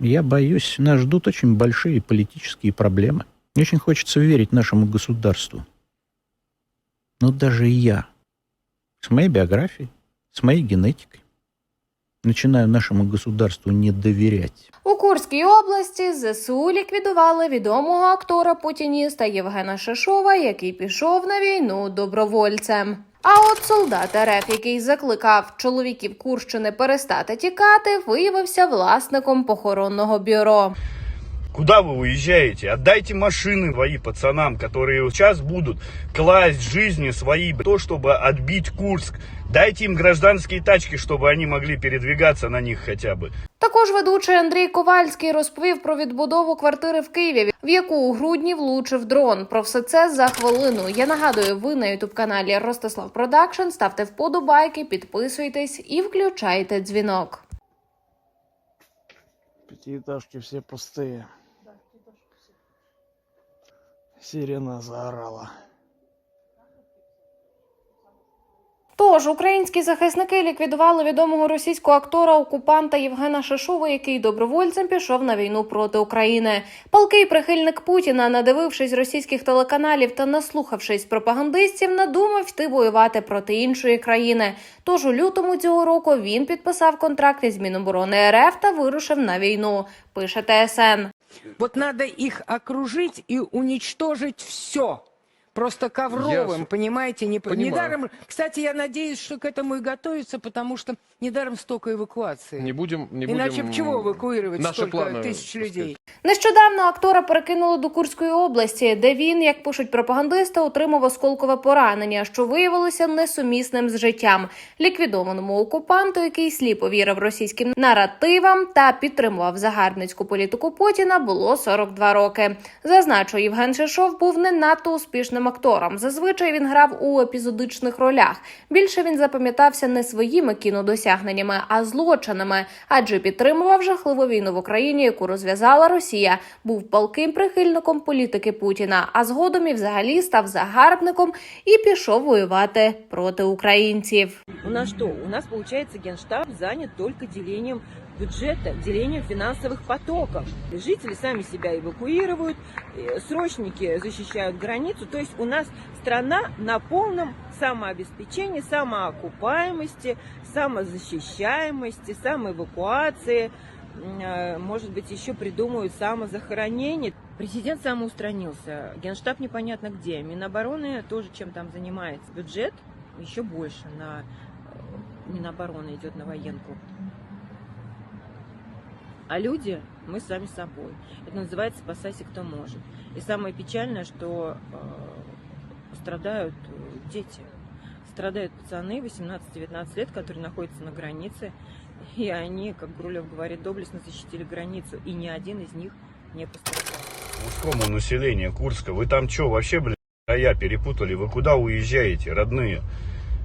Я боюсь, нас ждут очень большие политические проблемы. Не очень хочется верить нашему государству. Но даже я, с моей биографией, с моей генетикой, начинаю нашему государству не доверять. У Курській області ЗСУ ліквідували відомого актора путініста Євгена Шишова, який пішов на війну добровольцем. А от солдат РФ, який закликав чоловіків Курщини перестати тікати, виявився власником похоронного бюро. Куда вы уезжаете? Отдайте машины свои пацанам, которые сейчас будут класть жизни свои, то, чтобы отбить Курск. Дайте им гражданские тачки, чтобы они могли передвигаться на них хотя бы. Також ведучий Андрій Ковальський розповів про відбудову квартири в Києві, в яку у грудні влучив дрон. Про все це за хвилину. Я нагадую, ви на ютуб каналі Ростислав Продакшн. Ставте вподобайки, підписуйтесь і включайте дзвінок. Пятиэтажки все пустые. Сирена заорала. Тож українські захисники ліквідували відомого російського актора окупанта Євгена Шишова, який добровольцем пішов на війну проти України. Палкий прихильник Путіна, надивившись російських телеканалів та наслухавшись пропагандистів, надумав йти воювати проти іншої країни. Тож у лютому цього року він підписав контракт із Міноборони РФ та вирушив на війну. Пише ТСН. Вот надо их окружить и уничтожить все. Просто ковровым, Я с- понимаете? Не, по- понимаю. недаром, кстати, я надеюсь, что к этому и готовится, потому что недаром столько эвакуации. Не будем, не Иначе будем б чего эвакуировать наши столько планы, тысяч так людей? Нещодавно актора перекинули до Курської області, де він, як пишуть пропагандисти, отримав осколкове поранення, що виявилося несумісним з життям. Ліквідованому окупанту, який сліпо вірив російським наративам та підтримував загарбницьку політику Путіна, було 42 роки. Зазначу, Євген Шишов був не надто успішним актором. Зазвичай він грав у епізодичних ролях. Більше він запам'ятався не своїми кінодосягненнями, а злочинами, адже підтримував жахливу війну в Україні, яку розв'язала Росія, був палким прихильником політики Путіна, а згодом і взагалі став загарбником і пішов воювати проти українців. У нас что? У нас, получается, Генштаб занят только делением бюджета, делением финансовых потоков. Жители сами себя эвакуируют, э, срочники защищают границу. То есть у нас страна на полном самообеспечении, самоокупаемости, самозащищаемости, самоэвакуации. Э, Может быть, еще придумают самозахоронение. Президент самоустранился. Генштаб непонятно где. Минобороны тоже чем там занимается. Бюджет еще больше на э, Минобороны идет на военку. А люди мы сами собой. Это называется «спасайся, кто может». И самое печальное, что э, страдают э, дети. Страдают пацаны 18-19 лет, которые находятся на границе. И они, как Грулев говорит, доблестно защитили границу. И ни один из них не пострадал. Мужскому населению Курска, вы там что, вообще, блядь, края перепутали? Вы куда уезжаете, родные?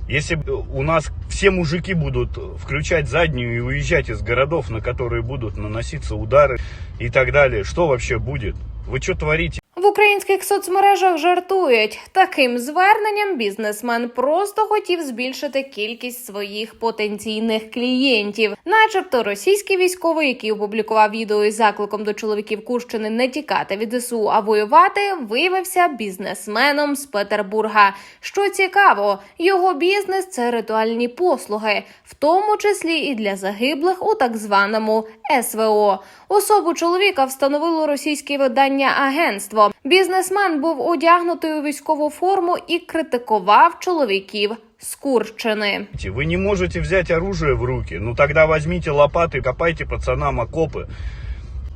Если б у нас все мужики будут включать заднюю и уезжать из городов, на которые будут наноситься удары и так далее, что вообще будет? Вы что творите? В українських соцмережах жартують таким зверненням. Бізнесмен просто хотів збільшити кількість своїх потенційних клієнтів, начебто російський військовий, який опублікував відео із закликом до чоловіків Курщини не тікати від ЗСУ, а воювати, виявився бізнесменом з Петербурга. Що цікаво, його бізнес це ритуальні послуги, в тому числі і для загиблих у так званому СВО. Особу чоловіка встановило російське видання агентство. Бізнесмен був одягнутий у військову форму і критикував чоловіків з Курщини. Вы не можете взять оружие в руки, ну тогда возьмите лопаты, копайте пацанам окопы.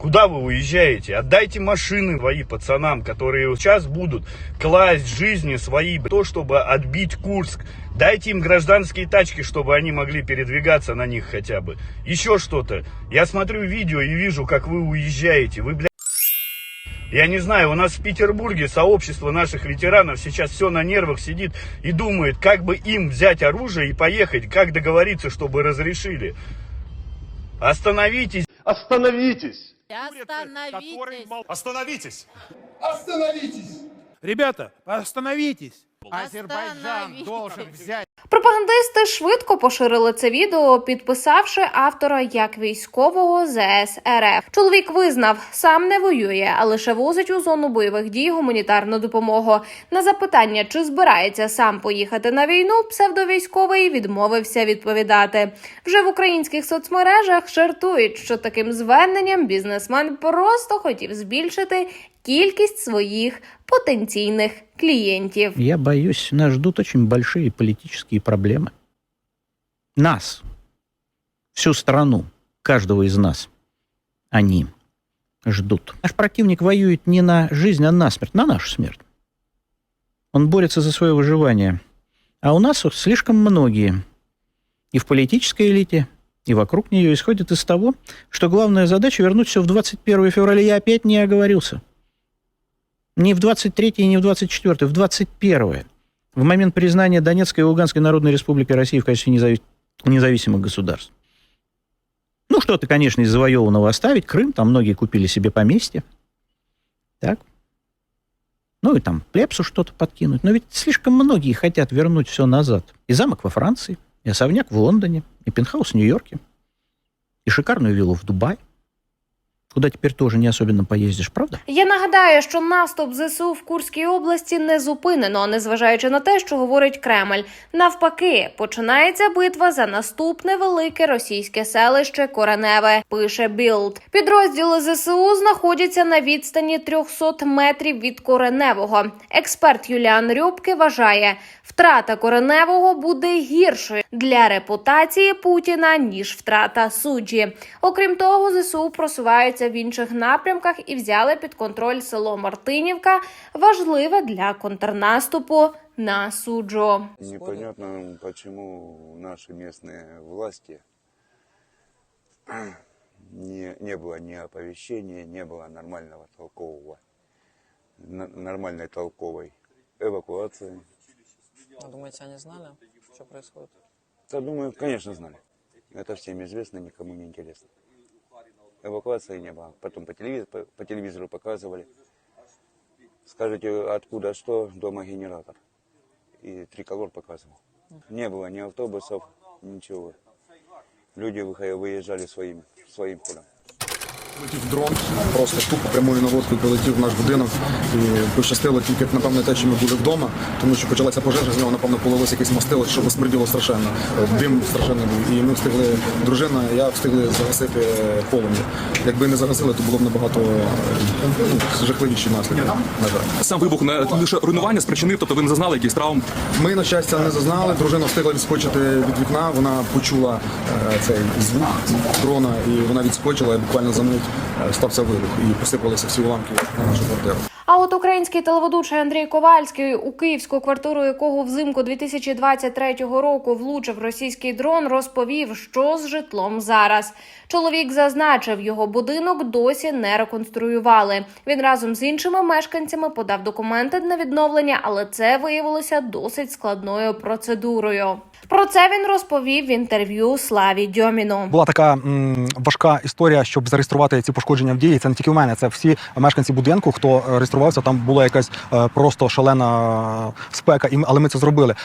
Куда вы уезжаете? Отдайте машины свои пацанам, которые сейчас будут класть жизни свои, то, чтобы отбить Курск. Дайте им гражданские тачки, чтобы они могли передвигаться на них хотя бы. Еще что-то. Я смотрю видео и вижу, как вы уезжаете. Вы, блядь, я не знаю, у нас в Петербурге сообщество наших ветеранов сейчас все на нервах сидит и думает, как бы им взять оружие и поехать, как договориться, чтобы разрешили. Остановитесь. Остановитесь! Остановитесь! Остановитесь! Ребята, остановитесь! Азербайджан должен взять Пропагандисти швидко поширили це відео, підписавши автора як військового ЗС РФ. Чоловік визнав, сам не воює, а лише возить у зону бойових дій гуманітарну допомогу. На запитання, чи збирається сам поїхати на війну, псевдовійськовий відмовився відповідати. Вже в українських соцмережах жартують, що таким зверненням бізнесмен просто хотів збільшити кількість своїх потенційних клієнтів. Я боюсь, нас ждут очень большие политические проблемы. Нас, всю страну, каждого из нас, они ждут. Наш противник воюет не на жизнь, а на смерть, на нашу смерть. Он борется за свое выживание. А у нас вот слишком многие и в политической элите, и вокруг нее исходят из того, что главная задача вернуть все в 21 февраля. Я опять не оговорился. Не в 23 и не в 24, в 21 в момент признания Донецкой и Луганской Народной Республики России в качестве незави- независимых государств. Ну, что-то, конечно, из завоеванного оставить. Крым, там многие купили себе поместье. Так. Ну и там плепсу что-то подкинуть. Но ведь слишком многие хотят вернуть все назад. И замок во Франции, и особняк в Лондоне, и пентхаус в Нью-Йорке, и шикарную виллу в Дубае, куда теперь тоже не особенно поездишь, правда? Я нагадаю, що наступ ЗСУ в Курській області не зупинено, незважаючи на те, що говорить Кремль. Навпаки, починається битва за наступне велике російське селище Кореневе. Пише Білд. Підрозділи ЗСУ знаходяться на відстані 300 метрів від Кореневого. Експерт Юліан Рюбки вважає, втрата Кореневого буде гіршою для репутації Путіна ніж втрата суджі. Окрім того, ЗСУ просуваються в інших напрямках і взяли під контроль село Мартинівка, важливе для контрнаступу на суджу. Непонятно, почему наши местные власти не, не было ни оповещения, не было нормального толкового, н- нормальной толковой эвакуации. Ну, думаете, они знали, что происходит? Да, думаю, конечно, знали. Это всем известно, никому не интересно. Эвакуации не было. Потом по телевизору, по, по телевизору показывали. Скажите, откуда что, дома генератор. И триколор показывал. Не было ни автобусов, ничего. Люди выезжали своим, своим ходом. Летів дрон, просто тупо прямою наводкою прилетів в наш будинок. І пощастило тільки, напевно, те, що ми були вдома, тому що почалася пожежа, з нього, напевно, полилося якесь мастило, що безпреділо страшенно. Дим страшенно був. І ми встигли, дружина, я встигли загасити полум'я. Якби не загасили, то було б набагато ну, жахливіші наслідки, на жаль. Сам вибух не лише руйнування спричинив, тобто ви не зазнали якихось травм. Ми, на щастя, не зазнали. Дружина встигла відскочити від вікна. Вона почула е, цей звук дрона, і вона відскочила, буквально за е, стався вибух. І посипалися всі уламки на нашу квартиру. А от український телеведучий Андрій Ковальський, у київську квартиру якого взимку 2023 року влучив російський дрон, розповів, що з житлом зараз. Чоловік зазначив, його будинок досі не реконструювали. Він разом з іншими мешканцями подав документи на відновлення, але це виявилося досить складною процедурою. Про це він розповів в інтерв'ю Славі Дьоміну. Була така м, важка історія, щоб зареєструвати ці пошкодження в дії. Це не тільки в мене, це всі мешканці будинку, хто е, реєструвався. Там була якась е, просто шалена е, спека, але ми це зробили.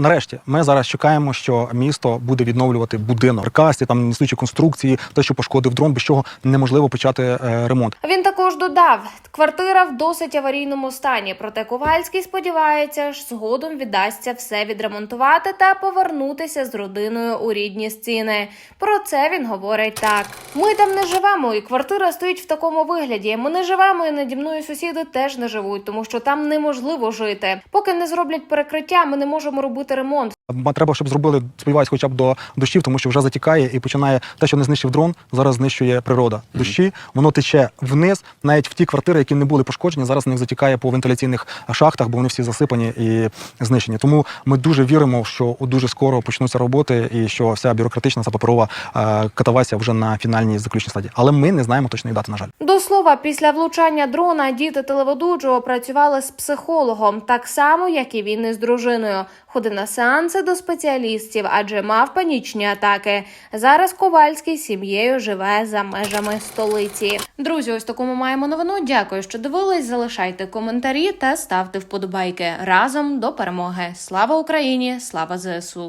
Нарешті ми зараз чекаємо, що місто буде відновлювати будинок, каркасі, там несучі конструкції, те, що пошкодив дрон, без чого неможливо почати е, ремонт. Він також додав, квартира в досить аварійному стані. Проте Ковальський сподівається, що згодом віддасться все відремонтувати та повернутися з родиною у рідні стіни. Про це він говорить так: ми там не живемо, і квартира стоїть в такому вигляді. Ми не живемо, і наді мною сусіди теж не живуть, тому що там неможливо жити. Поки не зроблять перекриття, ми не можемо робити ремонт. Треба, щоб зробили, сподіваюсь, хоча б до дощів, тому що вже затікає і починає те, що не знищив дрон, зараз знищує природа. Дощі, воно тече вниз, навіть в ті квартири, які не були пошкоджені, зараз в них затікає по вентиляційних шахтах, бо вони всі засипані і знищені. Тому ми дуже віримо, що дуже скоро почнуться роботи, і що вся бюрократична ця паперова е, катавасія вже на фінальній заключній стадії. Але ми не знаємо точної дати, на жаль. До слова, після влучання дрона діти телеведучого працювали з психологом, так само як і він із дружиною. Ходив на сеанси звернувся до спеціалістів, адже мав панічні атаки. Зараз Ковальський сім'єю живе за межами столиці. Друзі, ось таку ми маємо новину. Дякую, що дивились. Залишайте коментарі та ставте вподобайки разом до перемоги. Слава Україні! Слава ЗСУ!